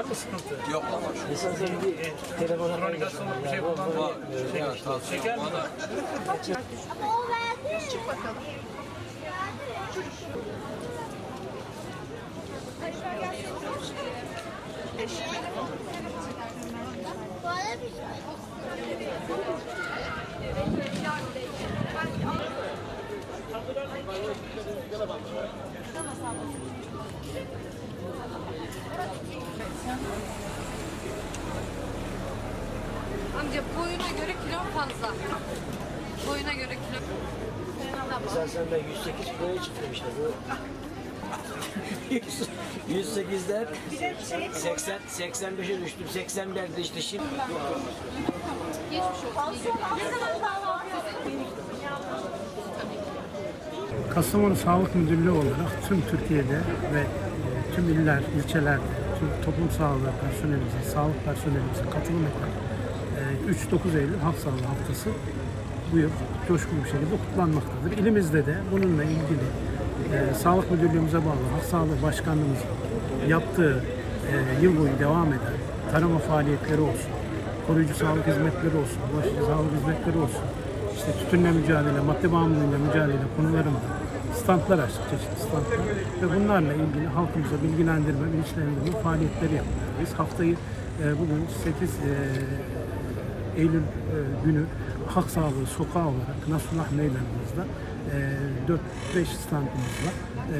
Var mı sıkıntı? Yok Allah şükür. İstersen bir telefona Kronik hastalık bir şey Var. kullanmıyor. Ya, Şeker mi? var. Çık bakalım. Bana bir şey. Amca boyuna göre kilo fazla. Boyuna göre kilo. İstersen ben 108 kiloya çıktım işte bu. 108'den 80 85'e düştüm. 81'de işte şimdi. Geçmiş olsun. Kastamonu Sağlık Müdürlüğü olarak tüm Türkiye'de ve e, tüm iller, ilçelerde tüm toplum sağlığı personelimize, sağlık personelimize katılım eden e, 3-9 Eylül Halk Sağlığı Haftası bu yıl coşkulu bir şekilde kutlanmaktadır. İlimizde de bununla ilgili e, Sağlık Müdürlüğümüze bağlı Halk Sağlığı Başkanlığımızın yaptığı e, yıl boyu devam eden tarama faaliyetleri olsun, koruyucu sağlık hizmetleri olsun, bulaşıcı sağlık hizmetleri olsun, işte tütünle mücadele, madde bağımlılığıyla mücadele konularında standlar açtık, çeşitli standlar ve bunlarla ilgili halkımıza bilgilendirme, bilinçlendirme faaliyetleri yapmaktayız. Haftayı e, bugün 8 e, Eylül e, günü Halk Sağlığı Sokağı olarak Nasrullah Meydanımızda e, 4-5 standımızla e,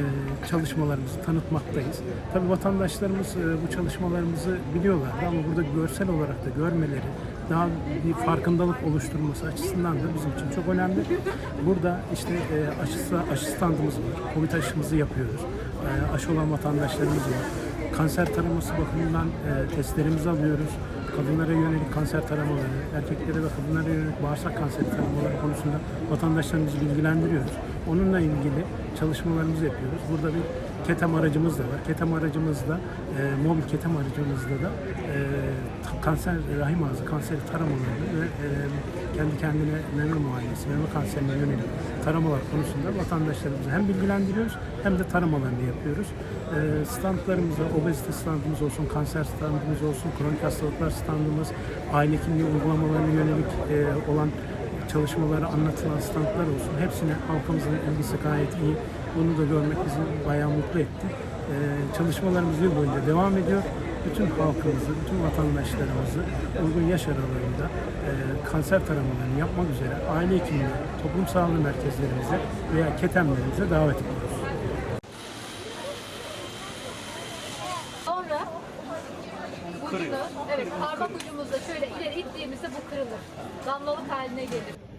çalışmalarımızı tanıtmaktayız. Tabii vatandaşlarımız e, bu çalışmalarımızı biliyorlardı ama burada görsel olarak da görmeleri, daha bir farkındalık oluşturması açısından da bizim için çok önemli. Burada işte e, aşı, aşı standımız var, Covid aşımızı yapıyoruz. E, aşı olan vatandaşlarımız var. Kanser taraması bakımından e, testlerimizi alıyoruz. Kadınlara yönelik kanser taramaları, erkeklere ve kadınlara yönelik bağırsak kanseri taramaları konusunda vatandaşlarımızı bilgilendiriyoruz. Onunla ilgili çalışmalarımızı yapıyoruz. Burada bir ketem aracımız da var. Ketem aracımızda, e, mobil ketem aracımızda da e, kanser, rahim ağzı kanseri taramalarını ve e, kendi kendine meme muayenesi, meme kanserine yönelik taramalar konusunda vatandaşlarımızı hem bilgilendiriyoruz hem de taramalarını yapıyoruz. E, standlarımıza, obezite standımız olsun, kanser standımız olsun, kronik hastalıklar standımız, aile kimliği uygulamalarına yönelik e, olan çalışmaları anlatılan standlar olsun. Hepsine halkımızın ilgisi gayet iyi. Bunu da görmek bizi bayağı mutlu etti. Ee, çalışmalarımız yıl boyunca devam ediyor. Bütün halkımızı, bütün vatandaşlarımızı uygun yaş aralığında e, kanser taramalarını yapmak üzere aile hekimliği, toplum sağlığı merkezlerimize veya ketemlerimize davet ediyoruz. Sonra burada evet parmak ucumuzda şöyle ileri ittiğimizde bu kırılır. Damlalık haline gelir.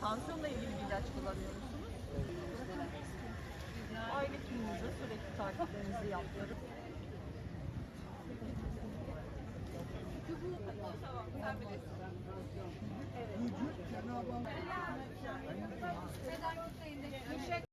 Tansiyonla ilgili bir ilaç kullanıyor musunuz? Aile kimliğinizde sürekli takiplerinizi yapıyoruz.